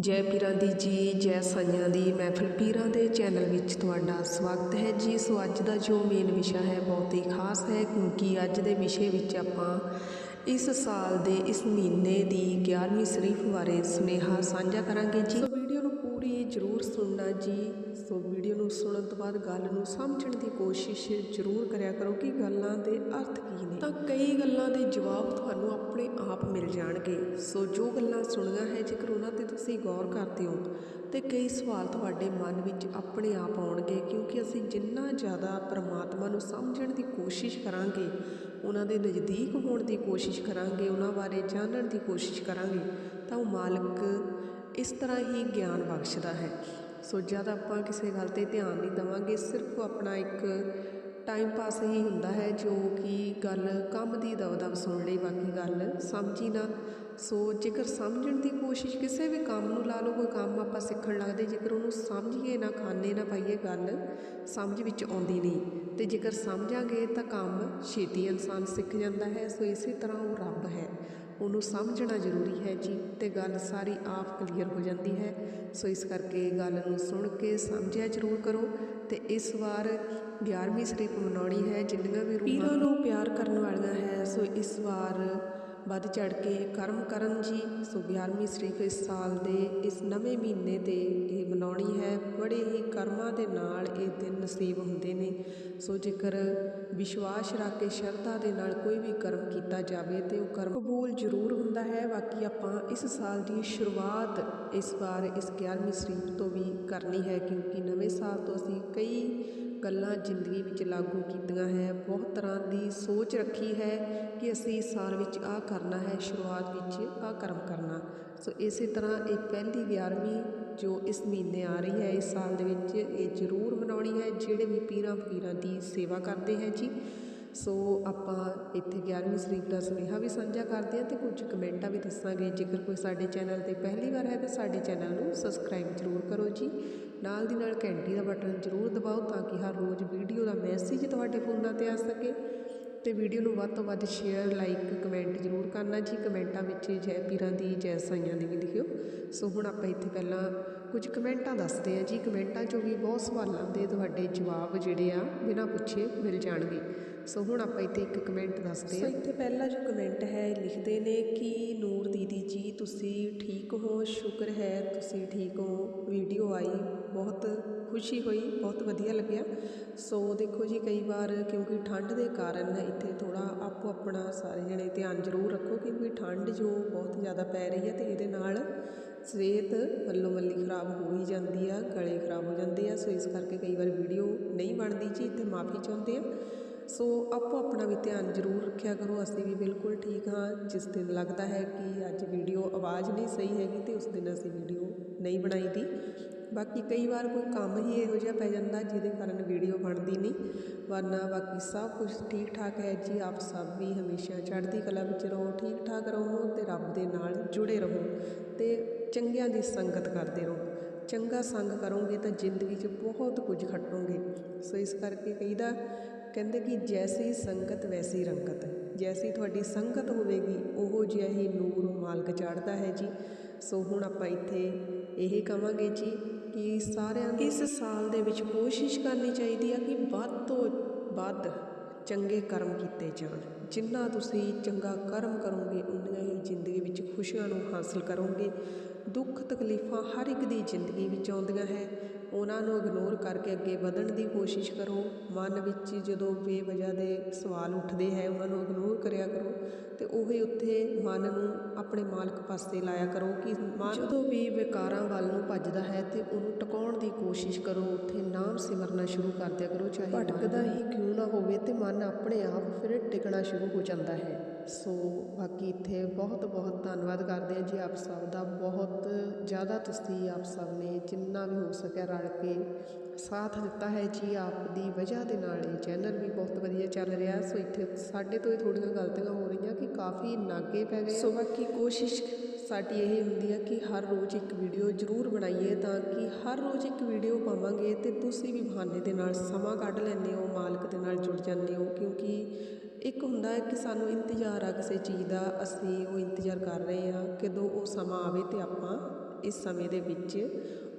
ਜੈ ਪੀਰਾਂ ਦੀ ਜੀ, ਜੈ ਸਾਈਆਂ ਦੀ ਮਹਿਫਿਲ ਪੀਰਾਂ ਦੇ ਚੈਨਲ ਵਿੱਚ ਤੁਹਾਡਾ ਸਵਾਗਤ ਹੈ ਜੀ। ਸੋ ਅੱਜ ਦਾ ਜੋ ਮੇਨ ਵਿਸ਼ਾ ਹੈ, ਬਹੁਤ ਹੀ ਖਾਸ ਹੈ, ਕਿਉਂਕਿ ਅੱਜ ਦੇ ਵਿਸ਼ੇ ਵਿੱਚ ਆਪਾਂ ਇਸ ਸਾਲ ਦੇ, ਇਸ ਮਹੀਨੇ ਦੀ 11ਵੀਂ ਸ਼ਰੀਫ ਬਾਰੇ ਸੁਨੇਹਾ ਸਾਂਝਾ ਕਰਾਂਗੇ ਜੀ। ਸੋ ਜ਼ਰੂਰ ਸੁਣਨਾ ਜੀ। ਸੋ ਵੀਡੀਓ ਨੂੰ ਸੁਣਨ ਤੋਂ ਬਾਅਦ ਗੱਲ ਨੂੰ ਸਮਝਣ ਦੀ ਕੋਸ਼ਿਸ਼ ਜ਼ਰੂਰ ਕਰਿਆ ਕਰੋ ਕਿ ਗੱਲਾਂ ਦੇ ਅਰਥ ਕੀ ਨੇ। ਤਾਂ ਕਈ ਗੱਲਾਂ ਦੇ ਜਵਾਬ ਤੁਹਾਨੂੰ ਆਪਣੇ ਆਪ ਮਿਲ ਜਾਣਗੇ। ਸੋ ਜੋ ਗੱਲਾਂ ਸੁਣੀਆਂ ਹੈ, ਜੇਕਰ ਉਹਨਾਂ ਤੇ ਤੁਸੀਂ ਗੌਰ ਕਰਦੇ ਹੋ, ਤੇ ਕਈ ਸਵਾਲ ਤੁਹਾਡੇ ਮਨ ਵਿੱਚ ਆਪਣੇ ਆਪ ਆਉਣਗੇ, ਕਿਉਂਕਿ ਅਸੀਂ ਜਿੰਨਾ ਜ਼ਿਆਦਾ ਪਰਮਾਤਮਾ ਨੂੰ ਸਮਝਣ ਦੀ ਕੋਸ਼ਿਸ਼ ਕਰਾਂਗੇ, ਉਹਨਾਂ ਦੇ ਨਜ਼ਦੀਕ ਹੋਣ ਦੀ ਕੋਸ਼ਿਸ਼ ਕਰਾਂਗੇ, ਉਹਨਾਂ ਬਾਰੇ ਜਾਣਨ ਦੀ ਕੋਸ਼ਿਸ਼ ਕਰਾਂਗੇ, ਤਾਂ ਉਹ ਮਾਲਕ ਇਸ ਤਰ੍ਹਾਂ ਹੀ ਗਿਆਨ ਬਖਸ਼ਦਾ ਹੈ। ਸੋ ਜਦ ਆਪਾਂ ਕਿਸੇ ਗੱਲ ਤੇ ਧਿਆਨ ਨਹੀਂ ਦੇਵਾਂਗੇ, ਸਿਰਫ ਆਪਣਾ ਇੱਕ ਟਾਈਮ ਪਾਸ ਹੀ ਹੁੰਦਾ ਹੈ, ਜੋ ਕਿ ਗੱਲ ਕੰਮ ਦੀ ਦਵਦਵ ਸੁਣ ਲਈ ਬਾਕੀ ਗੱਲ, ਸਮਝੀ ਨਾ। ਸੋ ਜੇਕਰ ਸਮਝਣ ਦੀ ਕੋਸ਼ਿਸ਼ ਕਿਸੇ ਵੀ ਕੰਮ ਨੂੰ ਲਾ ਲਓ, ਕੋਈ ਕੰਮ ਆਪਾਂ ਸਿੱਖਣ ਲੱਗਦੇ, ਜੇਕਰ ਉਹਨੂੰ ਸਮਝੀਏ ਨਾ ਖਾਨੇ ਨਾ ਪਾਈਏ ਗੱਲ, ਸਮਝ ਵਿੱਚ ਆਉਂਦੀ ਨਹੀਂ। ਤੇ ਜੇਕਰ ਸਮਝਾਂਗੇ ਤਾਂ ਕੰਮ ਛੇਤੀ ਇਨਸਾਨ ਸਿੱਖ ਜਾਂਦਾ ਹੈ। ਸੋ ਇਸੇ ਤਰ੍ਹਾਂ ਉਹ ਰੱਬ ਹੈ। ਉਹਨੂੰ ਸਮਝਣਾ ਜ਼ਰੂਰੀ ਹੈ, ਜੀ, ਤੇ ਗੱਲ ਸਾਰੀ ਆਪ ਕਲੀਅਰ ਹੋ ਜਾਂਦੀ ਹੈ। ਸੋ ਇਸ ਕਰਕੇ ਗੱਲ ਨੂੰ ਸੁਣ ਕੇ ਸਮਝਿਆ ਜ਼ਰੂਰ ਕਰੋ ਤੇ ਇਸ ਵਾਰ 11ਵੀਂ ਸ਼ਰੀਫ ਮਨਾਉਣੀ ਹੈ, ਜਿੰਨੀਆਂ ਵੀ ਪੀਰਾਂ ਨੂੰ ਪਿਆਰ ਕਰਨ ਵਾਲੀਆਂ ਹੈ, ਸੋ ਇਸ ਵਾਰ ਵੱਧ ਚੜ ਕੇ ਕਰਮ ਕਰਨ ਜੀ। ਸੋ 11ਵੀਂ ਸ਼ਰੀਫ ਇਸ ਸਾਲ ਦੇ, ਇਸ ਨਵੇਂ ਮਹੀਨੇ ਤੇ ਇਹ ਮਨਾਉਣੀ ਹੈ। ਬੜੇ ਹੀ ਕਰਮਾਂ ਦੇ ਨਾਲ ਇਹ ਦਿਨ ਨਸੀਬ ਹੁੰਦੇ ਨੇ। ਸੋ ਜੇਕਰ ਵਿਸ਼ਵਾਸ ਰੱਖ ਕੇ ਸ਼ਰਧਾ ਦੇ ਨਾਲ ਕੋਈ ਵੀ ਕਰਮ ਕੀਤਾ ਜਾਵੇ ਤੇ ਉਹ ਕਰਮ ਕਬੂਲ ਜ਼ਰੂਰ ਹੁੰਦਾ ਹੈ। ਬਾਕੀ ਆਪਾਂ ਇਸ ਸਾਲ ਦੀ ਸ਼ੁਰੂਆਤ ਇਸ ਵਾਰ ਇਸ 11ਵੀਂ ਸ਼ਰੀਫ ਤੋਂ ਵੀ ਕਰਨੀ ਹੈ, ਕਿਉਂਕਿ ਨਵੇਂ ਸਾਲ ਤੋਂ ਅਸੀਂ ਕਈ ਗੱਲਾਂ ਜ਼ਿੰਦਗੀ ਵਿੱਚ ਲਾਗੂ ਕੀਤੀਆਂ ਹੈ, ਬਹੁਤ ਤਰ੍ਹਾਂ ਦੀ ਸੋਚ ਰੱਖੀ ਹੈ ਕਿ ਅਸੀਂ ਇਸ ਸਾਲ ਵਿੱਚ ਆਹ ਕਰਨਾ ਹੈ, ਸ਼ੁਰੂਆਤ ਵਿੱਚ ਆਹ ਕਰਮ ਕਰਨਾ। ਸੋ ਇਸੇ ਤਰ੍ਹਾਂ ਇਹ ਪਹਿਲੀ 11ਵੀਂ ਜੋ ਇਸ ਮਹੀਨੇ ਆ ਰਹੀ ਹੈ, ਇਸ ਸਾਲ ਦੇ ਵਿੱਚ ਇਹ ਜ਼ਰੂਰ ਮਨਾਉਣੀ ਹੈ, ਜਿਹੜੇ ਵੀ ਪੀਰਾਂ ਫਕੀਰਾਂ ਦੀ ਸੇਵਾ ਕਰਦੇ ਹੈ ਜੀ। ਸੋ ਆਪਾਂ ਇੱਥੇ 11ਵੀਂ ਸ਼ਰੀਫ ਦਾ ਸੁਨੇਹਾ ਵੀ ਸਾਂਝਾ ਕਰਦੇ ਹਾਂ ਤੇ ਕੁਝ ਕਮੈਂਟਾਂ ਵੀ ਦੱਸਾਂਗੇ। ਜੇਕਰ ਕੋਈ ਸਾਡੇ ਚੈਨਲ ਤੇ ਪਹਿਲੀ ਵਾਰ ਹੈ ਤਾਂ ਸਾਡੇ ਚੈਨਲ ਨੂੰ ਸਬਸਕ੍ਰਾਈਬ ਜ਼ਰੂਰ ਕਰੋ ਜੀ। ਨਾਲ ਦੀ ਨਾਲ ਘੰਟੀ ਦਾ ਬਟਨ ਜ਼ਰੂਰ ਦਬਾਓ ਤਾਂ ਕਿ ਹਰ ਰੋਜ਼ ਵੀਡੀਓ ਦਾ ਮੈਸੇਜ ਤੁਹਾਡੇ ਫੋਨਾਂ ਤੇ ਆ ਸਕੇ। ਤੇ ਵੀਡੀਓ ਨੂੰ ਵੱਧ ਤੋਂ ਵੱਧ ਸ਼ੇਅਰ ਲਾਈਕ ਕਮੈਂਟ ਜ਼ਰੂਰ ਕਰਨਾ ਜੀ। ਕਮੈਂਟਾਂ ਵਿੱਚ ਜੈ ਪੀਰਾਂ ਦੀ, ਜੈ ਸਾਈਆਂ ਦੀ ਵੀ ਲਿਖਿਓ। ਸੋ ਹੁਣ ਆਪਾਂ ਇੱਥੇ ਪਹਿਲਾਂ ਕੁਝ ਕਮੈਂਟਾਂ ਦੱਸਦੇ ਹਾਂ ਜੀ। ਕਮੈਂਟਾਂ 'ਚੋਂ ਵੀ ਬਹੁਤ ਸਵਾਲਾਂ ਦੇ ਤੁਹਾਡੇ ਜਵਾਬ ਜਿਹੜੇ ਆ ਬਿਨਾਂ ਪੁੱਛੇ ਮਿਲ ਜਾਣਗੇ। ਸੋ ਹੁਣ ਆਪਾਂ ਇੱਥੇ ਇੱਕ ਕਮੈਂਟ ਦੱਸਦੇ ਹਾਂ। ਸੋ ਇੱਥੇ ਪਹਿਲਾ ਜੋ ਕਮੈਂਟ ਹੈ ਲਿਖਦੇ ਨੇ ਕਿ, ਨੂਰ ਦੀਦੀ ਜੀ, ਤੁਸੀਂ ਠੀਕ ਹੋ? ਸ਼ੁਕਰ ਹੈ ਤੁਸੀਂ ਠੀਕ ਹੋ? ਵੀਡੀਓ ਆਈ, ਬਹੁਤ ਖੁਸ਼ੀ ਹੋਈ, ਬਹੁਤ ਵਧੀਆ ਲੱਗਿਆ। ਸੋ ਦੇਖੋ ਜੀ, ਕਈ ਵਾਰ ਕਿਉਂਕਿ ਠੰਡ ਦੇ ਕਾਰਨ ਇੱਥੇ ਥੋੜ੍ਹਾ ਆਪੋ ਆਪਣਾ ਸਾਰੇ ਜਣੇ ਧਿਆਨ ਜ਼ਰੂਰ ਰੱਖੋ ਕਿਉਂਕਿ ਠੰਡ ਜੋ ਬਹੁਤ ਜ਼ਿਆਦਾ ਪੈ ਰਹੀ ਹੈ ਤੇ ਇਹਦੇ ਨਾਲ ਸਿਹਤ ਵੱਲੋਂ ਮੱਲੀ ਖਰਾਬ ਹੋ ਹੀ ਜਾਂਦੀ ਆ, ਗਲੇ ਖਰਾਬ ਹੋ ਜਾਂਦੇ ਆ। ਸੋ ਇਸ ਕਰਕੇ ਕਈ ਵਾਰ ਵੀਡੀਓ ਨਹੀਂ ਬਣਦੀ ਜੀ, ਇੱਥੇ ਮਾਫੀ ਚਾਹੁੰਦੇ ਆ। ਸੋ ਆਪੋ ਆਪਣਾ ਵੀ ਧਿਆਨ ਜ਼ਰੂਰ ਰੱਖਿਆ ਕਰੋ, ਅਸੀਂ ਵੀ ਬਿਲਕੁਲ ਠੀਕ ਹਾਂ। ਜਿਸ ਦਿਨ ਲੱਗਦਾ ਹੈ ਕਿ ਅੱਜ ਵੀਡੀਓ ਆਵਾਜ਼ ਨਹੀਂ ਸਹੀ ਹੈਗੀ ਤੇ ਉਸ ਦਿਨ ਅਸੀਂ ਵੀਡੀਓ ਨਹੀਂ ਬਣਾਈ ਦੀ। ਬਾਕੀ ਕਈ ਵਾਰ ਕੋਈ ਕੰਮ ਹੀ ਇਹੋ ਜਿਹਾ ਪੈ ਜਾਂਦਾ ਜਿਹਦੇ ਕਾਰਨ ਵੀਡੀਓ ਬਣਦੀ ਨਹੀਂ, ਵਰਨਾ ਬਾਕੀ ਸਭ ਕੁਝ ਠੀਕ ਠਾਕ ਹੈ ਜੀ, ਆਪ ਸਭ ਵੀ ਹਮੇਸ਼ਾ ਚੜ੍ਹਦੀ ਕਲਾ ਵਿੱਚ ਰਹੋ ਠੀਕ ਠਾਕ ਰਹੋ ਤੇ ਰੱਬ ਦੇ ਨਾਲ ਜੁੜੇ ਰਹੋ ਤੇ ਚੰਗਿਆਂ ਦੀ ਸੰਗਤ ਕਰਦੇ ਰਹੋ। ਚੰਗਾ ਸੰਗ ਕਰੋਗੇ ਤਾਂ ਜ਼ਿੰਦਗੀ 'ਚ ਬਹੁਤ ਕੁਝ ਖੱਟੋਗੇ। ਸੋ ਇਸ ਕਰਕੇ ਕਹੀਦਾ, ਕਹਿੰਦੇ ਕਿ ਜੈਸੀ ਸੰਗਤ ਵੈਸੀ ਰੰਗਤ। ਜੈਸੀ ਤੁਹਾਡੀ ਸੰਗਤ ਹੋਵੇਗੀ, ਉਹੋ ਜਿਹਾ ਹੀ ਨੂਰ ਮਾਲਕ ਚੜ੍ਹਦਾ ਹੈ ਜੀ। ਸੋ ਹੁਣ ਆਪਾਂ ਇੱਥੇ ਇਹ ਕਵਾਂਗੇ ਜੀ ਕਿ ਸਾਰਿਆਂ ਨੂੰ ਇਸ ਸਾਲ ਦੇ ਵਿੱਚ ਕੋਸ਼ਿਸ਼ ਕਰਨੀ ਚਾਹੀਦੀ ਆ ਕਿ ਵੱਧ ਤੋਂ ਵੱਧ ਚੰਗੇ ਕਰਮ ਕੀਤੇ ਜਾਣ। ਜਿੰਨਾ ਤੁਸੀਂ ਚੰਗਾ ਕਰਮ ਕਰੋਗੇ ਉਨੀਆਂ ਹੀ ਜ਼ਿੰਦਗੀ ਵਿੱਚ ਖੁਸ਼ੀਆਂ ਨੂੰ ਹਾਸਲ ਕਰੋਗੇ। ਦੁੱਖ ਤਕਲੀਫਾਂ ਹਰ ਇੱਕ ਦੀ ਜ਼ਿੰਦਗੀ ਵਿੱਚ ਆਉਂਦੀਆਂ ਹੈ। ਉਹਨਾਂ ਨੂੰ ਇਗਨੋਰ ਕਰਕੇ ਅੱਗੇ ਵਧਣ ਦੀ ਕੋਸ਼ਿਸ਼ ਕਰੋ। ਮਨ ਵਿੱਚ ਜਦੋਂ ਬੇਵਜ੍ਹਾ ਦੇ ਸਵਾਲ ਉੱਠਦੇ ਹੈ, ਉਹਨਾਂ ਨੂੰ ਇਗਨੋਰ ਕਰਿਆ ਕਰੋ। ਉਹੀ ਉੱਥੇ ਮਨ ਨੂੰ ਆਪਣੇ ਮਾਲਕ ਪਾਸੇ ਲਾਇਆ ਕਰੋ ਕਿ ਮਨ ਜਦੋਂ ਵੀ ਵਿਕਾਰਾਂ ਵੱਲ ਨੂੰ ਭੱਜਦਾ ਹੈ ਤੇ ਉਹਨੂੰ ਟਿਕਾਉਣ ਦੀ ਕੋਸ਼ਿਸ਼ ਕਰੋ ਉੱਥੇ ਨਾਮ ਸਿਮਰਨਾ ਸ਼ੁਰੂ ਕਰ ਦਿਆ ਕਰੋ ਚਾਹੇ ਭਟਕਦਾ ਹੀ ਕਿਉਂ ਨਾ ਹੋਵੇ ਤੇ ਮਨ ਆਪਣੇ ਆਪ ਫਿਰ ਟਿਕਣਾ ਸ਼ੁਰੂ ਹੋ ਜਾਂਦਾ ਹੈ। ਸੋ ਬਾਕੀ ਇੱਥੇ ਬਹੁਤ ਬਹੁਤ ਧੰਨਵਾਦ ਕਰਦੇ ਹਾਂ ਜੀ ਆਪ ਸਭ ਦਾ। ਬਹੁਤ ਜ਼ਿਆਦਾ ਤੁਸੀਂ ਆਪ ਸਭ ਨੇ ਜਿੰਨਾ ਵੀ ਹੋ ਸਕਿਆ ਰਲ ਕੇ ਸਾਥ ਦਿੱਤਾ ਹੈ ਜੀ ਆਪ ਦੀ ਵਜ੍ਹਾ ਦੇ ਨਾਲ। ਇਹ ਚੈਨਲ ਵੀ ਬਹੁਤ ਵਧੀਆ ਚੱਲ ਰਿਹਾ। ਸੋ ਇੱਥੇ ਸਾਡੇ ਤੋਂ ਹੀ ਥੋੜ੍ਹੀਆਂ ਗਲਤੀਆਂ ਹੋ ਰਹੀਆਂ ਕਿ ਕਾਫੀ ਨਾਗੇ ਪੈ ਗਏ। ਸੋ ਬਾਕੀ ਕੋਸ਼ਿਸ਼ ਸਾਡੀ ਇਹ ਹੁੰਦੀ ਹੈ ਕਿ ਹਰ ਰੋਜ਼ ਇੱਕ ਵੀਡੀਓ ਜ਼ਰੂਰ ਬਣਾਈਏ ਤਾਂ ਕਿ ਹਰ ਰੋਜ਼ ਇੱਕ ਵੀਡੀਓ ਪਾਵਾਂਗੇ ਤੇ ਤੁਸੀਂ ਵੀ ਬਹਾਨੇ ਦੇ ਨਾਲ ਸਮਾਂ ਕੱਢ ਲੈਂਦੇ ਹੋ, ਮਾਲਕ ਦੇ ਨਾਲ ਜੁੜ ਜਾਂਦੇ ਹੋ, ਕਿਉਂਕਿ ਇੱਕ ਹੁੰਦਾ ਹੈ ਕਿ ਸਾਨੂੰ ਇੰਤਜ਼ਾਰ ਆ ਕਿਸੇ ਚੀਜ਼ ਦਾ, ਅਸੀਂ ਉਹ ਇੰਤਜ਼ਾਰ ਕਰ ਰਹੇ ਹਾਂ, ਕਦੋਂ ਉਹ ਸਮਾਂ ਆਵੇ ਤੇ ਆਪਾਂ ਇਸ ਸਮੇਂ ਦੇ ਵਿੱਚ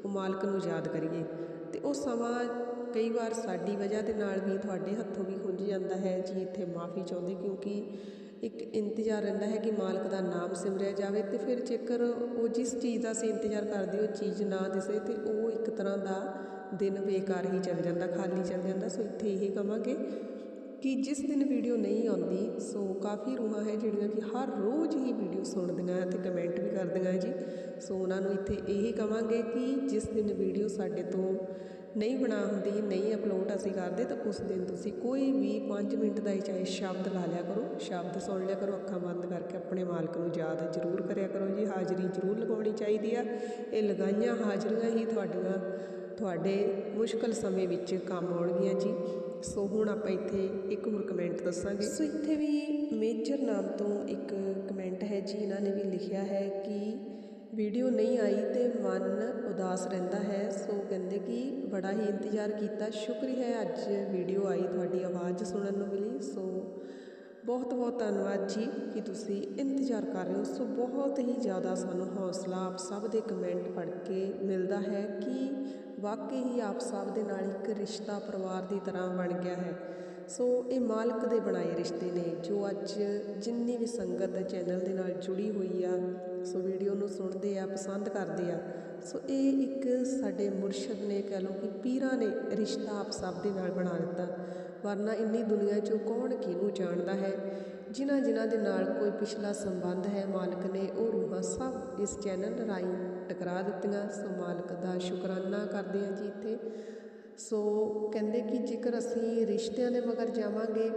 ਉਹ ਮਾਲਕ ਨੂੰ ਯਾਦ ਕਰੀਏ। ਅਤੇ ਉਹ ਸਮਾਂ ਕਈ ਵਾਰ ਸਾਡੀ ਵਜ੍ਹਾ ਦੇ ਨਾਲ ਵੀ ਤੁਹਾਡੇ ਹੱਥੋਂ ਵੀ ਖੁੰਝ ਜਾਂਦਾ ਹੈ, ਜੀ ਇੱਥੇ ਮਾਫੀ ਚਾਹੁੰਦੇ ਕਿਉਂਕਿ ਇੱਕ ਇੰਤਜ਼ਾਰ ਰਹਿੰਦਾ ਹੈ ਕਿ ਮਾਲਕ ਦਾ ਨਾਮ ਸਿਮਰਿਆ ਜਾਵੇ ਅਤੇ ਫਿਰ ਜੇਕਰ ਉਹ ਜਿਸ ਚੀਜ਼ ਦਾ ਅਸੀਂ ਇੰਤਜ਼ਾਰ ਕਰਦੇ ਉਹ ਚੀਜ਼ ਨਾ ਦਿਸੇ ਤੇ ਉਹ ਇੱਕ ਤਰ੍ਹਾਂ ਦਾ ਦਿਨ ਬੇਕਾਰ ਹੀ ਚੱਲ ਜਾਂਦਾ, ਖਾਲੀ ਚੱਲ ਜਾਂਦਾ। ਸੋ ਇੱਥੇ ਇਹ ਕਵਾਂਗੇ ਕਿ ਜਿਸ ਦਿਨ ਵੀਡੀਓ ਨਹੀਂ ਆਉਂਦੀ, ਸੋ ਕਾਫੀ ਰੂਹਾਂ ਹੈ ਜਿਹੜੀਆਂ ਕਿ ਹਰ ਰੋਜ਼ ਹੀ ਵੀਡੀਓ ਸੁਣਦੀਆਂ ਹੈ ਤੇ ਕਮੈਂਟ ਵੀ ਕਰਦੀਆਂ ਜੀ। ਸੋ ਉਹਨਾਂ ਨੂੰ ਇੱਥੇ ਇਹੀ ਕਵਾਂਗੇ ਕਿ ਜਿਸ ਦਿਨ ਵੀਡੀਓ ਸਾਡੇ ਤੋਂ ਨਹੀਂ ਬਣਾ ਹੁੰਦੀ, ਨਹੀਂ ਅਪਲੋਡ ਅਸੀਂ ਕਰਦੇ, ਤਾਂ ਉਸ ਦਿਨ ਤੁਸੀਂ ਕੋਈ ਵੀ 5 ਮਿੰਟ ਦਾ ਹੀ ਚਾਹੇ ਸ਼ਬਦ ਲਾ ਲਿਆ ਕਰੋ, ਸ਼ਬਦ ਸੁਣ ਲਿਆ ਕਰੋ, ਅੱਖਾਂ ਬੰਦ ਕਰਕੇ ਆਪਣੇ ਮਾਲਕ ਨੂੰ ਯਾਦ ਜ਼ਰੂਰ ਕਰਿਆ ਕਰੋ ਜੀ। ਹਾਜ਼ਰੀ ਜ਼ਰੂਰ ਲਗਾਉਣੀ ਚਾਹੀਦੀ ਆ। ਇਹ ਲਗਾਈਆਂ ਹਾਜ਼ਰੀਆਂ ਹੀ ਤੁਹਾਡੀਆਂ ਤੁਹਾਡੇ ਮੁਸ਼ਕਲ ਸਮੇਂ ਵਿੱਚ ਕੰਮ ਆਉਣਗੀਆਂ ਜੀ। ਸੋ ਹੁਣ ਆਪਾਂ ਇੱਥੇ ਇੱਕ ਹੋਰ ਕਮੈਂਟ ਦੱਸਾਂਗੇ। ਸੋ ਇੱਥੇ ਵੀ ਮੇਜਰ ਨਾਮ ਤੋਂ ਇੱਕ ਕਮੈਂਟ ਹੈ ਜੀ। ਇਹਨਾਂ ਨੇ ਵੀ ਲਿਖਿਆ ਹੈ ਕਿ ਵੀਡੀਓ ਨਹੀਂ ਆਈ ਤੇ ਮਨ ਉਦਾਸ ਰਹਿੰਦਾ ਹੈ। ਸੋ ਕਹਿੰਦੇ ਕਿ ਬੜਾ ਹੀ ਇੰਤਜ਼ਾਰ ਕੀਤਾ। ਸ਼ੁਕਰੀਆ ਹੈ ਅੱਜ ਵੀਡੀਓ ਆਈ, ਤੁਹਾਡੀ ਆਵਾਜ਼ ਸੁਣਨ ਨੂੰ ਮਿਲੀ। ਸੋ ਬਹੁਤ ਬਹੁਤ ਧੰਨਵਾਦ ਜੀ ਕਿ ਤੁਸੀਂ ਇੰਤਜ਼ਾਰ ਕਰ ਰਹੇ ਹੋ। ਸੋ ਬਹੁਤ ਹੀ ਜ਼ਿਆਦਾ ਸਾਨੂੰ ਹੌਸਲਾ ਆਪ ਸਭ ਦੇ ਕਮੈਂਟ ਪੜ੍ਹ ਕੇ ਮਿਲਦਾ ਹੈ ਕਿ ਵਾਕਈ ਹੀ ਆਪ ਸਭ ਦੇ ਨਾਲ ਇੱਕ ਰਿਸ਼ਤਾ ਪਰਿਵਾਰ ਦੀ ਤਰ੍ਹਾਂ ਬਣ ਗਿਆ ਹੈ। ਸੋ ਇਹ ਮਾਲਕ ਦੇ ਬਣਾਏ ਰਿਸ਼ਤੇ ਨੇ ਜੋ ਅੱਜ ਜਿੰਨੀ ਵੀ ਸੰਗਤ ਚੈਨਲ ਦੇ ਨਾਲ ਜੁੜੀ ਹੋਈ ਆ, ਸੋ ਵੀਡੀਓ ਨੂੰ ਸੁਣਦੇ ਆ, ਪਸੰਦ ਕਰਦੇ ਆ, ਸੋ ਇਹ ਇੱਕ ਸਾਡੇ ਮੁਰਸ਼ਦ ਨੇ ਕਹਿ ਲਓ ਕਿ ਪੀਰਾਂ ਨੇ ਰਿਸ਼ਤਾ ਆਪ ਸਭ ਦੇ ਨਾਲ ਬਣਾ ਦਿੱਤਾ। ਵਰਨਾ ਇੰਨੀ ਦੁਨੀਆ 'ਚੋਂ ਕੌਣ ਕਿਹਨੂੰ ਜਾਣਦਾ ਹੈ? ਜਿਨ੍ਹਾਂ ਜਿਨ੍ਹਾਂ ਦੇ ਨਾਲ ਕੋਈ ਪਿਛਲਾ ਸੰਬੰਧ ਹੈ, ਮਾਲਕ ਨੇ ਉਹ ਰੂਹਾਂ ਸਭ ਇਸ ਚੈਨਲ ਰਾਹੀਂ ਟਕਰਾ ਦਿੱਤੀਆਂ। ਸੋ ਮਾਲਕ ਦਾ ਸ਼ੁਕਰਾਨਾ ਕਰਦੇ ਹਾਂ ਜੀ ਇੱਥੇ। ਸੋ ਕਹਿੰਦੇ ਕਿ ਜੇਕਰ ਅਸੀਂ ਰਿਸ਼ਤਿਆਂ ਦੇ ਮਗਰ ਜਾਵਾਂਗੇ,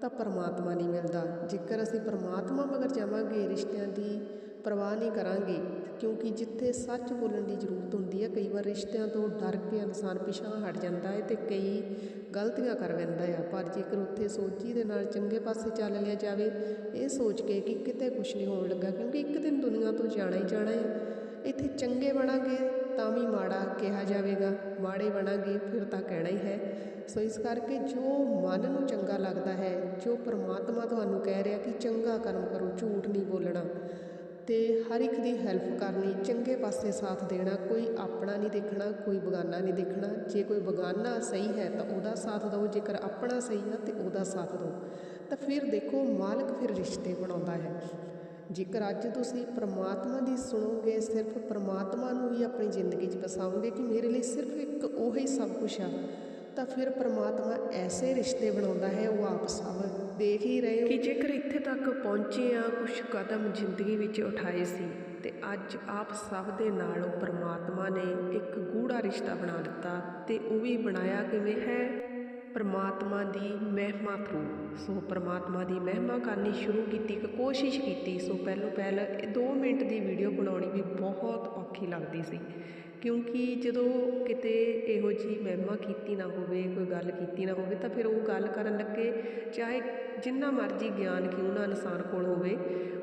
ਤਾਂ ਪਰਮਾਤਮਾ ਨਹੀਂ ਮਿਲਦਾ। ਜੇਕਰ ਅਸੀਂ ਪਰਮਾਤਮਾ ਮਗਰ ਜਾਵਾਂਗੇ, ਰਿਸ਼ਤਿਆਂ ਦੀ ਪਰਵਾਹ ਨਹੀਂ ਕਰਾਂਗੇ ਕਿਉਂਕਿ ਜਿੱਥੇ ਸੱਚ ਬੋਲਣ ਦੀ ਜ਼ਰੂਰਤ ਹੁੰਦੀ ਹੈ, ਕਈ ਵਾਰ ਰਿਸ਼ਤਿਆਂ ਤੋਂ ਡਰ ਕੇ ਇਨਸਾਨ ਪਿਛਾਂਹ ਹਟ ਜਾਂਦਾ ਹੈ ਅਤੇ ਕਈ ਗਲਤੀਆਂ ਕਰ ਲੈਂਦਾ ਆ ਪਰ ਜੇਕਰ ਉੱਥੇ ਸੋਚੀ ਦੇ ਨਾਲ ਚੰਗੇ ਪਾਸੇ ਚੱਲ ਲਿਆ ਜਾਵੇ, ਇਹ ਸੋਚ ਕੇ ਕਿ ਕਿਤੇ ਕੁਝ ਨਹੀਂ ਹੋਣ ਲੱਗਾ, ਕਿਉਂਕਿ ਇੱਕ ਦਿਨ ਦੁਨੀਆ ਤੋਂ ਜਾਣਾ ਹੀ ਜਾਣਾ ਹੈ। ਇੱਥੇ ਚੰਗੇ ਬਣਾਂਗੇ ਤਾਂ ਵੀ ਮਾੜਾ ਕਿਹਾ ਜਾਵੇਗਾ, ਮਾੜੇ ਬਣਾਂਗੇ ਫਿਰ ਤਾਂ ਕਹਿਣਾ ਹੀ ਹੈ। ਸੋ ਇਸ ਕਰਕੇ ਜੋ ਮਨ ਨੂੰ ਚੰਗਾ ਲੱਗਦਾ ਹੈ, ਜੋ ਪ੍ਰਮਾਤਮਾ ਤੁਹਾਨੂੰ ਕਹਿ ਰਿਹਾ ਕਿ ਚੰਗਾ ਕਰਮ ਕਰੋ, ਝੂਠ ਨਹੀਂ ਬੋਲਣਾ ਤੇ ਹਰ ਇੱਕ ਦੀ ਹੈਲਪ ਕਰਨੀ, ਚੰਗੇ ਪਾਸੇ ਸਾਥ ਦੇਣਾ, ਕੋਈ ਆਪਣਾ ਨਹੀਂ ਦੇਖਣਾ, ਕੋਈ ਬਗਾਨਾ ਨਹੀਂ ਦੇਖਣਾ। ਜੇ ਕੋਈ ਬਗਾਨਾ ਸਹੀ ਹੈ ਤਾਂ ਉਹਦਾ ਸਾਥ ਦਿਓ, ਜੇਕਰ ਆਪਣਾ ਸਹੀ ਆ ਤਾਂ ਉਹਦਾ ਸਾਥ ਦਿਓ। ਤਾਂ ਫਿਰ ਦੇਖੋ ਮਾਲਕ ਫਿਰ ਰਿਸ਼ਤੇ ਬਣਾਉਂਦਾ ਹੈ। ਜੇਕਰ ਅੱਜ ਤੁਸੀਂ ਪ੍ਰਮਾਤਮਾ ਦੀ ਸੁਣੋਗੇ, ਸਿਰਫ ਪ੍ਰਮਾਤਮਾ ਨੂੰ ਹੀ ਆਪਣੀ ਜ਼ਿੰਦਗੀ 'ਚ ਵਸਾਓਗੇ ਕਿ ਮੇਰੇ ਲਈ ਸਿਰਫ ਇੱਕ ਉਹੀ ਸਭ ਕੁਝ ਆ ਤਾਂ ਫਿਰ ਪ੍ਰਮਾਤਮਾ ਐਸੇ ਰਿਸ਼ਤੇ ਬਣਾਉਂਦਾ ਹੈ ਉਹ ਆਪ ਸਭ ਦੇਖ ਹੀ ਰਹੇ ਹੋ ਕਿ ਜੇਕਰ ਇੱਥੇ ਤੱਕ ਪਹੁੰਚੇ ਆ ਕੁਝ ਕਦਮ ਜ਼ਿੰਦਗੀ ਵਿੱਚ ਉਠਾਏ ਸੀ ਤੇ ਅੱਜ ਆਪ ਸਭ ਦੇ ਨਾਲ ਉਹ ਪ੍ਰਮਾਤਮਾ ਨੇ ਇੱਕ ਗੂੜਾ ਰਿਸ਼ਤਾ ਬਣਾ ਦਿੱਤਾ ਤੇ ਉਹ ਵੀ ਬਣਾਇਆ ਕਿਵੇਂ ਹੈ? ਪਰਮਾਤਮਾ ਦੀ ਮਹਿਮਾ ਥਰੂ ਸੋ ਪਰਮਾਤਮਾ ਦੀ ਮਹਿਮਾ ਕਰਨੀ ਸ਼ੁਰੂ ਕੀਤੀ ਇੱਕ ਕੋਸ਼ਿਸ਼ ਕੀਤੀ। ਸੋ ਪਹਿਲੋਂ ਪਹਿਲ 2 ਮਿੰਟ ਦੀ ਵੀਡੀਓ ਬਣਾਉਣੀ ਵੀ ਬਹੁਤ ਔਖੀ ਲੱਗਦੀ ਸੀ। ਕਿਉਂਕਿ ਜਦੋਂ ਕਿਤੇ ਇਹੋ ਜਿਹੀ ਮਹਿਮਾ ਕੀਤੀ ਨਾ ਹੋਵੇ, ਕੋਈ ਗੱਲ ਕੀਤੀ ਨਾ ਹੋਵੇ, ਤਾਂ ਫਿਰ ਉਹ ਗੱਲ ਕਰਨ ਲੱਗੇ, ਚਾਹੇ ਜਿੰਨਾ ਮਰਜ਼ੀ ਗਿਆਨ ਕਿਉਂ ਨਾ ਇਨਸਾਨ ਕੋਲ ਹੋਵੇ,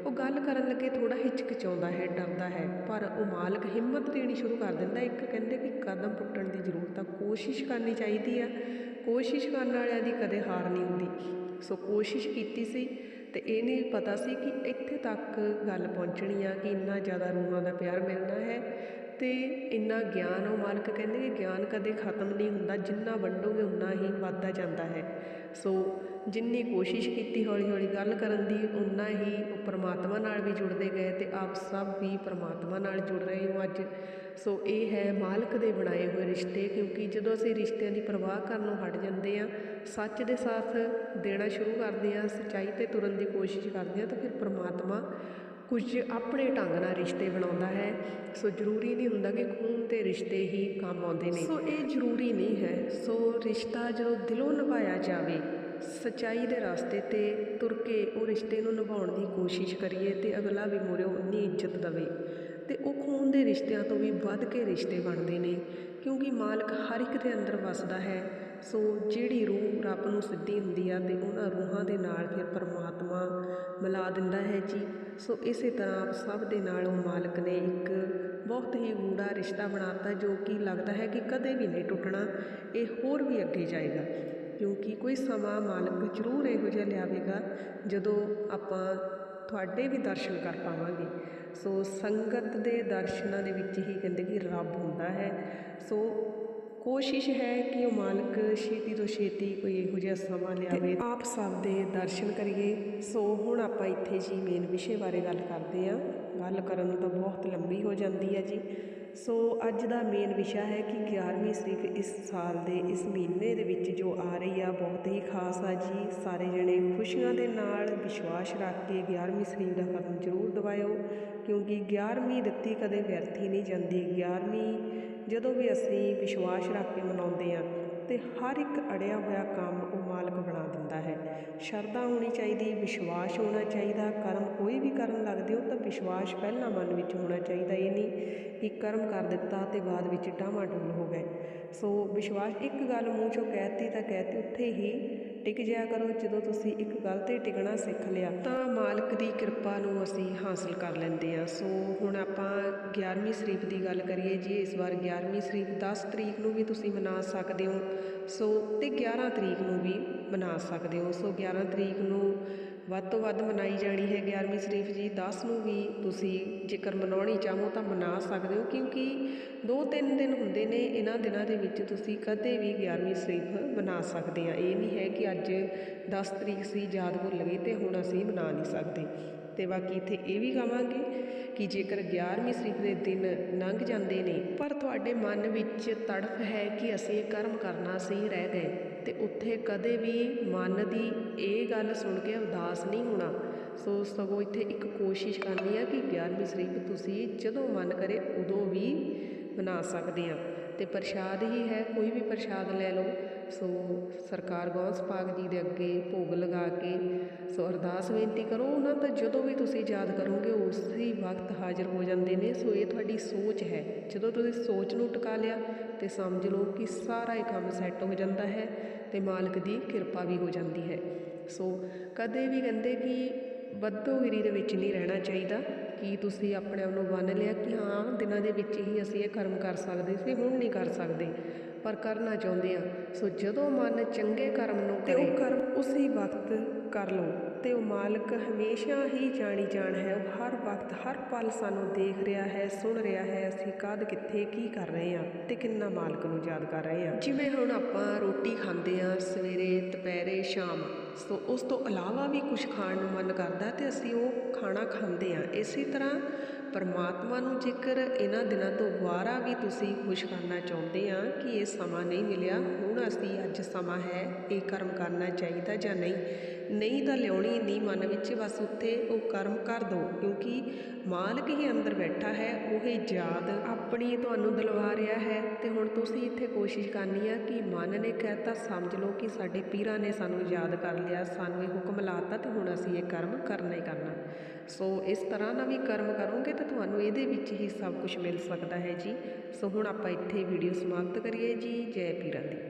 ਉਹ ਗੱਲ ਕਰਨ ਲੱਗੇ ਥੋੜਾ ਹਿਚਕਚਾਉਂਦਾ ਹੈ, ਡਰਦਾ ਹੈ। ਪਰ ਉਹ ਮਾਲਕ ਹਿੰਮਤ ਦੇਣੀ ਸ਼ੁਰੂ ਕਰ ਦਿੰਦਾ, ਇੱਕ ਕਹਿੰਦੇ ਕਿ ਕਦਮ ਪੁੱਟਣ ਦੀ ਜ਼ਰੂਰਤ ਆ, ਕੋਸ਼ਿਸ਼ ਕਰਨੀ ਚਾਹੀਦੀ ਆ। ਕੋਸ਼ਿਸ਼ ਕਰਨ ਵਾਲਿਆਂ ਦੀ ਕਦੇ ਹਾਰ ਨਹੀਂ ਹੁੰਦੀ। ਸੋ ਕੋਸ਼ਿਸ਼ ਕੀਤੀ ਸੀ ਤੇ ਇਹ ਨਹੀਂ ਪਤਾ ਸੀ ਕਿ ਇੱਥੇ ਤੱਕ ਗੱਲ ਪਹੁੰਚਣੀ ਆ, ਕਿ ਇੰਨਾ ਜ਼ਿਆਦਾ ਰੂਹਾਂ ਦਾ ਪਿਆਰ ਮਿਲਣਾ ਹੈ। ਤੇ ਇੰਨਾ ਗਿਆਨ ਉਹ ਮਾਲਕ ਕਹਿੰਦੇ ਕਿ ਗਿਆਨ ਕਦੇ ਖਤਮ ਨਹੀਂ ਹੁੰਦਾ, ਜਿੰਨਾ ਵੰਡੋਗੇ ਉਨਾ ਹੀ ਵੱਧਦਾ ਜਾਂਦਾ ਹੈ। ਸੋ ਜਿੰਨੀ ਕੋਸ਼ਿਸ਼ ਕੀਤੀ ਹੌਲੀ ਹੌਲੀ ਗੱਲ ਕਰਨ ਦੀ ਉਨਾ ਹੀ ਉਹ ਪਰਮਾਤਮਾ ਨਾਲ ਵੀ ਜੁੜਦੇ ਗਏ ਤੇ ਆਪ ਸਭ ਵੀ ਪਰਮਾਤਮਾ ਨਾਲ ਜੁੜ ਰਹੇ ਹੋ ਅੱਜ। ਸੋ ਇਹ ਹੈ ਮਾਲਕ ਦੇ ਬਣਾਏ ਹੋਏ ਰਿਸ਼ਤੇ, ਕਿਉਂਕਿ ਜਦੋਂ ਅਸੀਂ ਰਿਸ਼ਤਿਆਂ ਦੀ ਪਰਵਾਹ ਕਰਨੋਂ ਹਟ ਜਾਂਦੇ ਆ ਸੱਚ ਦੇ ਸਾਥ ਦੇਣਾ ਸ਼ੁਰੂ ਕਰਦੇ ਆ ਸੱਚਾਈ ਤੇ ਤੁਰਨ ਦੀ ਕੋਸ਼ਿਸ਼ ਕਰਦੇ ਆ ਤਾਂ ਫਿਰ ਪਰਮਾਤਮਾ ਕੁਝ ਆਪਣੇ ਢੰਗ ਨਾਲ ਰਿਸ਼ਤੇ ਬਣਾਉਂਦਾ ਹੈ। ਸੋ ਜ਼ਰੂਰੀ ਨਹੀਂ ਹੁੰਦਾ ਕਿ ਖੂਨ ਤੇ ਰਿਸ਼ਤੇ ਹੀ ਕੰਮ ਆਉਂਦੇ ਨੇ। ਸੋ ਇਹ ਜ਼ਰੂਰੀ ਨਹੀਂ ਹੈ। ਸੋ ਰਿਸ਼ਤਾ ਜਦੋਂ ਦਿਲੋਂ ਨਿਭਾਇਆ ਜਾਵੇ, ਸਚਾਈ ਦੇ ਰਸਤੇ ਤੇ ਤੁਰ ਕੇ ਉਹ ਰਿਸ਼ਤੇ ਨੂੰ ਨਿਭਾਉਣ ਦੀ ਕੋਸ਼ਿਸ਼ ਕਰੀਏ ਤੇ ਅਗਲਾ ਵੀ ਮੋਰੇ ਉਨੀ ਇੱਜ਼ਤ ਦਵੇ। ਤੇ ਉਹ ਖੂਨ ਦੇ ਰਿਸ਼ਤਿਆਂ ਤੋਂ ਵੀ ਵੱਧ ਕੇ ਰਿਸ਼ਤੇ ਬਣਦੇ ਨੇ। ਕਿਉਂਕਿ ਮਾਲਕ ਹਰ ਇੱਕ ਦੇ ਅੰਦਰ ਵਸਦਾ ਹੈ, ਸੋ ਜਿਹੜੀ ਰੂਹ ਰੱਬ ਨੂੰ ਸਿੱਧੀ ਹੁੰਦੀ ਆ ਤੇ ਉਹਨਾਂ ਰੂਹਾਂ ਦੇ ਨਾਲ ਫਿਰ ਪਰਮਾਤਮਾ ਮਿਲਾ ਦਿੰਦਾ ਹੈ ਜੀ। ਸੋ ਇਸੇ ਤਰ੍ਹਾਂ ਆਪ ਸਭ ਦੇ ਨਾਲ ਉਹ ਮਾਲਕ ਨੇ ਇੱਕ ਬਹੁਤ ਹੀ ਗੂੜਾ ਰਿਸ਼ਤਾ ਬਣਾਤਾ ਜੋ ਕਿ ਲੱਗਦਾ ਹੈ ਕਿ ਕਦੇ ਵੀ ਨਹੀਂ ਟੁੱਟਣਾ, ਇਹ ਹੋਰ ਵੀ ਅੱਗੇ ਜਾਏਗਾ। ਕਿਉਂਕਿ ਕੋਈ ਸਮਾਂ ਮਾਲਕ ਜ਼ਰੂਰ ਇਹੋ ਜਿਹਾ ਲਿਆਵੇਗਾ ਜਦੋਂ ਆਪਾਂ ਤੁਹਾਡੇ ਵੀ ਦਰਸ਼ਨ ਕਰ ਪਾਵਾਂਗੇ। ਸੋ ਸੰਗਤ ਦੇ ਦਰਸ਼ਨਾਂ ਦੇ ਵਿੱਚ ਹੀ ਕਹਿੰਦੇ ਕਿ ਰੱਬ ਹੁੰਦਾ ਹੈ। ਸੋ ਕੋਸ਼ਿਸ਼ ਹੈ ਕਿ ਉਹ ਮਾਲਕ ਛੇਤੀ ਤੋਂ ਛੇਤੀ ਕੋਈ ਇਹੋ ਜਿਹਾ ਸਮਾਂ ਲਿਆਵੇ। ਆਪ ਸਭ ਦੇ ਦਰਸ਼ਨ ਕਰੀਏ। ਸੋ ਹੁਣ ਆਪਾਂ ਇੱਥੇ ਜੀ ਮੇਨ ਵਿਸ਼ੇ ਬਾਰੇ ਗੱਲ ਕਰਦੇ ਹਾਂ। ਗੱਲ ਕਰਨ ਨੂੰ ਤਾਂ ਬਹੁਤ ਲੰਬੀ ਹੋ ਜਾਂਦੀ ਹੈ ਜੀ। ਸੋ ਅੱਜ ਦਾ ਮੇਨ ਵਿਸ਼ਾ ਹੈ ਕਿ 11ਵੀਂ ਸ਼ਰੀਫ ਇਸ ਸਾਲ ਦੇ, ਇਸ ਮਹੀਨੇ ਦੇ ਵਿੱਚ ਜੋ ਆ ਰਹੀ ਆ, ਬਹੁਤ ਹੀ ਖਾਸ ਆ ਜੀ। ਸਾਰੇ ਜਣੇ ਖੁਸ਼ੀਆਂ ਦੇ ਨਾਲ ਵਿਸ਼ਵਾਸ ਰੱਖ ਕੇ 11ਵੀਂ ਸ਼ਰੀਫ ਦਾ ਕਦਮ ਜ਼ਰੂਰ ਦਵਾਇਓ ਕਿਉਂਕਿ 11ਵੀਂ ਦਿੱਤੀ ਕਦੇ ਵਿਅਰਥ ਹੀ ਨਹੀਂ ਜਾਂਦੀ। 11ਵੀਂ ਜਦੋਂ ਵੀ ਅਸੀਂ ਵਿਸ਼ਵਾਸ ਰੱਖ ਕੇ ਮਨਾਉਂਦੇ ਆ, ਤੇ ਹਰ ਇੱਕ ਅੜਿਆ ਹੋਇਆ ਕੰਮ ਉਹ ਮਾਲਕ ਬਣਾ ਦਿੰਦਾ ਹੈ। ਸ਼ਰਧਾ ਹੋਣੀ ਚਾਹੀਦੀ, ਵਿਸ਼ਵਾਸ ਹੋਣਾ ਚਾਹੀਦਾ, ਕਰਮ ਕੋਈ ਵੀ ਕਰਨ ਲੱਗਦੇ ਹੋ ਤਾਂ ਵਿਸ਼ਵਾਸ ਪਹਿਲਾਂ ਮਨ ਵਿੱਚ ਹੋਣਾ ਚਾਹੀਦਾ, ਇਹ ਨਹੀਂ ਕਿ ਕਰਮ ਕਰ ਦਿੱਤਾ ਤੇ ਬਾਅਦ ਵਿੱਚ ਡਾਮਾਡੋਲ ਹੋ ਗਏ। ਸੋ ਵਿਸ਼ਵਾਸ ਇੱਕ ਗੱਲ ਮੂੰਹ ਚੋਂ ਕਹਿਤੀ ਤਾਂ ਕਹਿਤੀ ਉੱਥੇ ਹੀ ਟਿਕ ਜਾਇਆ ਕਰੋ, ਜਦੋਂ ਤੁਸੀਂ ਇੱਕ ਗੱਲ ਤੇ ਟਿਕਣਾ ਸਿੱਖ ਲਿਆ, ਤਾਂ ਮਾਲਕ ਦੀ ਕਿਰਪਾ ਨੂੰ ਅਸੀਂ ਹਾਸਲ ਕਰ ਲੈਂਦੇ ਆ ਸੋ ਹੁਣ ਆਪਾਂ 11ਵੀਂ ਸ਼ਰੀਫ ਦੀ ਗੱਲ ਕਰੀਏ, ਜੀ, ਇਸ ਵਾਰ 11ਵੀਂ ਸ਼ਰੀਫ 10 ਤਰੀਕ ਨੂੰ ਵੀ ਤੁਸੀਂ ਮਨਾ ਸਕਦੇ ਹੋ। ਸੋ ਤੇ 11 ਤਰੀਕ ਨੂੰ ਵੀ ਮਨਾ ਸਕਦੇ ਹੋ। ਸੋ 11 ਤਰੀਕ ਨੂੰ ਵੱਧ ਤੋਂ ਵੱਧ ਮਨਾਈ ਜਾਣੀ ਹੈ 11ਵੀਂ ਸ਼ਰੀਫ ਜੀ 10 ਨੂੰ ਵੀ ਤੁਸੀਂ ਜੇਕਰ ਮਨਾਉਣੀ ਚਾਹੋ ਤਾਂ ਮਨਾ ਸਕਦੇ ਹੋ, ਕਿਉਂਕਿ 2-3 ਦਿਨ ਹੁੰਦੇ ਨੇ, ਇਹਨਾਂ ਦਿਨਾਂ ਦੇ ਵਿੱਚ ਤੁਸੀਂ ਕਦੇ ਵੀ 11ਵੀਂ ਸ਼ਰੀਫ ਮਨਾ ਸਕਦੇ ਆ। ਇਹ ਨਹੀਂ ਹੈ ਕਿ ਅੱਜ 10 ਤਰੀਕ ਸੀ, ਯਾਦ ਭੁੱਲ ਗਈ ਤੇ ਹੁਣ ਅਸੀਂ ਮਨਾ ਨਹੀਂ ਸਕਦੇ। ਤੇ ਬਾਕੀ ਇੱਥੇ ਇਹ ਵੀ ਕਹਾਂਗੇ ਕਿ ਜੇਕਰ 11ਵੀਂ ਸ਼ਰੀਫ ਦੇ ਦਿਨ ਲੰਘ ਜਾਂਦੇ ਨੇ, ਪਰ ਤੁਹਾਡੇ ਮਨ ਵਿੱਚ ਤੜਫ ਹੈ ਕਿ ਅਸੀਂ ਇਹ ਕਰਮ ਕਰਨਾ ਸੀ, ਰਹਿ ਗਏ। ਅਤੇ ਉੱਥੇ ਕਦੇ ਵੀ ਮਨ ਦੀ ਇਹ ਗੱਲ ਸੁਣ ਕੇ ਉਦਾਸ ਨਹੀਂ ਹੋਣਾ। ਸੋ ਸਗੋਂ ਇੱਥੇ ਇੱਕ ਕੋਸ਼ਿਸ਼ ਕਰਨੀ ਆ ਕਿ 11ਵੀਂ ਸ਼ਰੀਫ ਤੁਸੀਂ ਜਦੋਂ ਮਨ ਕਰੇ ਉਦੋਂ ਵੀ ਬਣਾ ਸਕਦੇ ਆ। ਤੇ ਪ੍ਰਸ਼ਾਦ ਹੀ ਹੈ, ਕੋਈ ਵੀ ਪ੍ਰਸ਼ਾਦ ਲੈ ਲਓ। ਸੋ ਸਰਕਾਰ ਗੌਸ ਪਾਕ ਜੀ ਦੇ ਅੱਗੇ ਭੋਗ ਲਗਾ ਕੇ ਸੋ ਅਰਦਾਸ ਬੇਨਤੀ ਕਰੋ ਉਹਨਾਂ ਤਾਂ, ਜਦੋਂ ਵੀ ਤੁਸੀਂ ਯਾਦ ਕਰੋਗੇ, ਉਸੇ ਵਕਤ ਹਾਜ਼ਰ ਹੋ ਜਾਂਦੇ ਨੇ। ਸੋ ਇਹ ਤੁਹਾਡੀ ਸੋਚ ਹੈ। ਜਦੋਂ ਤੁਸੀਂ ਸੋਚ ਨੂੰ ਟਿਕਾ ਲਿਆ ਤੇ ਸਮਝ ਲਓ ਕਿ ਸਾਰਾ ਇਹ ਕੰਮ ਸੈੱਟ ਹੋ ਜਾਂਦਾ ਹੈ ਤੇ ਮਾਲਕ ਦੀ ਕਿਰਪਾ ਵੀ ਹੋ ਜਾਂਦੀ ਹੈ। ਸੋ ਕਦੇ ਵੀ ਕਹਿੰਦੇ ਕਿ ਬੱਦੋਗਿਰੀ ਦੇ ਵਿੱਚ ਨਹੀਂ ਰਹਿਣਾ ਚਾਹੀਦਾ, ਕਿ ਤੁਸੀਂ ਆਪਣੇ ਆਪ ਨੂੰ ਬੰਨ ਲਿਆ ਕਿ ਹਾਂ, ਦਿਨਾਂ ਦੇ ਵਿੱਚ ਹੀ ਅਸੀਂ ਇਹ ਕਰਮ ਕਰ ਸਕਦੇ ਸੀ, ਹੁਣ ਨਹੀਂ ਕਰ ਸਕਦੇ। ਪਰ ਕਰਨਾ ਚਾਹੁੰਦੇ ਆ ਸੋ ਜਦੋਂ ਮਨ ਚੰਗੇ ਕਰਮ ਨੂੰ ਤੇ ਉਹ ਕਰਮ ਉਸੇ ਵਕਤ ਕਰ ਲਓ। ਤੇ ਉਹ ਮਾਲਕ ਹਮੇਸ਼ਾ ਹੀ ਜਾਣੀ ਜਾਣ ਹੈ। ਉਹ ਹਰ ਵਕਤ ਹਰ ਪਲ ਸਾਨੂੰ ਦੇਖ ਰਿਹਾ ਹੈ ਸੁਣ ਰਿਹਾ ਹੈ ਅਸੀਂ ਕਦ ਕਿੱਥੇ ਕੀ ਕਰ ਰਹੇ ਆ ਤੇ ਕਿੰਨਾ ਮਾਲਕ ਨੂੰ ਯਾਦ ਕਰ ਰਹੇ ਆ ਜਿਵੇਂ ਹੁਣ ਆਪਾਂ ਰੋਟੀ ਖਾਂਦੇ ਆ ਸਵੇਰੇ ਦੁਪਹਿਰੇ ਸ਼ਾਮ ਸੋ ਉਸ ਤੋਂ ਇਲਾਵਾ ਵੀ ਕੁਝ ਖਾਣ ਨੂੰ ਮਨ ਕਰਦਾ ਤੇ ਅਸੀਂ ਉਹ ਖਾਣਾ ਖਾਂਦੇ ਆ ਇਸੇ ਤਰ੍ਹਾਂ ਪਰਮਾਤਮਾ ਨੂੰ ਜੇਕਰ, ਇਹਨਾਂ ਦਿਨਾਂ ਤੋਂ ਦੁਬਾਰਾ ਵੀ ਤੁਸੀਂ ਖੁਸ਼ ਕਰਨਾ ਚਾਹੁੰਦੇ ਆ ਕਿ ਇਹ ਸਮਾਂ ਨਹੀਂ ਮਿਲਿਆ। ਹੁਣ ਅਸੀਂ ਅੱਜ ਸਮਾਂ ਹੈ, ਇਹ ਕਰਮ ਕਰਨਾ ਚਾਹੀਦਾ ਜਾਂ ਨਹੀਂ। ਨਹੀਂ ਤਾਂ ਲਿਆਉਣੀ ਨਹੀਂ ਮਨ ਵਿੱਚ, ਬਸ ਉੱਥੇ ਉਹ ਕਰਮ ਕਰ ਦੋ, ਕਿਉਂਕਿ ਮਾਲਕ ਹੀ ਅੰਦਰ ਬੈਠਾ ਹੈ, ਉਹ ਹੀ ਯਾਦ ਆਪਣੀ ਤੁਹਾਨੂੰ ਦਿਲਵਾ ਰਿਹਾ ਹੈ। ਤੇ ਹੁਣ ਤੁਸੀਂ ਇੱਥੇ ਕੋਸ਼ਿਸ਼ ਕਰਨੀ ਆ ਕਿ ਮਨ ਨੇ ਕਹਿਤਾ, ਸਮਝ ਲਓ ਕਿ ਸਾਡੇ ਪੀਰਾਂ ਨੇ ਸਾਨੂੰ ਯਾਦ ਕਰ ਲਿਆ, ਸਾਨੂੰ ਇਹ ਹੁਕਮ ਲਾਤਾ ਤੇ ਹੁਣ ਅਸੀਂ ਇਹ ਕਰਮ ਕਰਨਾ ਹੀ ਕਰਨਾ। ਸੋ ਇਸ ਤਰ੍ਹਾਂ ਨਾਲ ਵੀ ਕਰਮ ਕਰੋਗੇ ਤਾਂ ਤੁਹਾਨੂੰ ਇਹਦੇ ਵਿੱਚ ਹੀ ਸਭ ਕੁਝ ਮਿਲ ਸਕਦਾ ਹੈ ਜੀ। ਸੋ ਹੁਣ ਆਪਾਂ ਇੱਥੇ ਵੀਡੀਓ ਸਮਾਪਤ ਕਰੀਏ ਜੀ। ਜੈ ਪੀਰਾਂ ਦੀ।